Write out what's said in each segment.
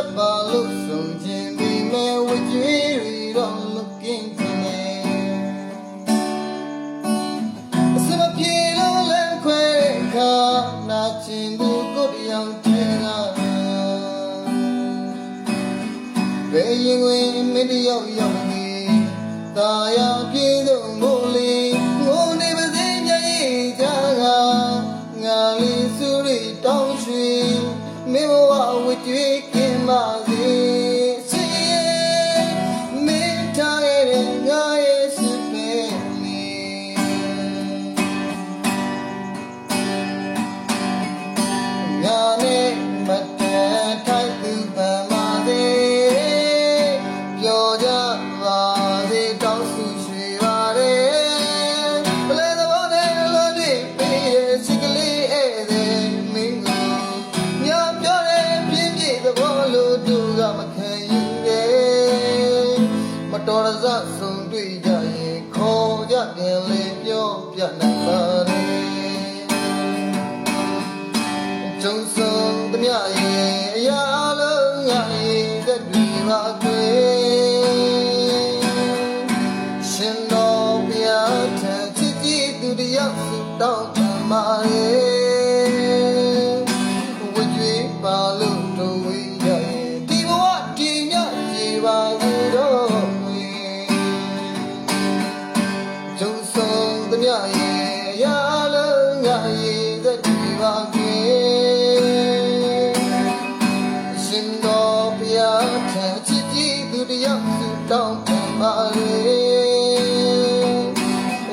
ဆက်ပါလို့ဆုံးခြင်းဒီမဲ့ဝကြွေးရီတော့ looking to me အစမပြေလို့လည်းခွဲခါနာချင်သူကိုပြောင်းတင်လာဘယ်ရင်ဝင်မတယောက်ရောက်နေတာယာပြေတော့မို့ ပါစေစေမင်းထားရဲ့ငါရဲ့စစ်ပဲလေငါနဲ့မတန်ထိုက်သူပမာသေးပြောကြ တော်ရစဆုံးတွေ့ကြရင်ခေါ်ကြပြန်လေပြောပြနိုင်ပါတယ်ကျုံဆုံးသမျှရဲ့အရာလုံးငါရဲ့သက်တွေပါကွယ်ရှင်တော်ဘုရားထံချစ်ကြည်သူတယောက်စုတောင်းပန်ပါရဲ့ဝကြွေးပါလို့တို့ဝေး စ်ကြည်သူတယောက်စုတောင်းပန်ပါလေ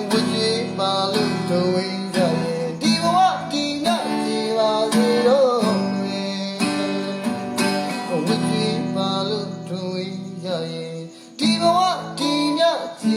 ဝကြည်ပါလို့တို့ဝိကြရဲ့ဒီဘဝဒီငါကြည်ပါစေတော့ဝကြည်ပါလို့တို့ဝိကြရဲ့ဒီဘဝဒီငါကြည်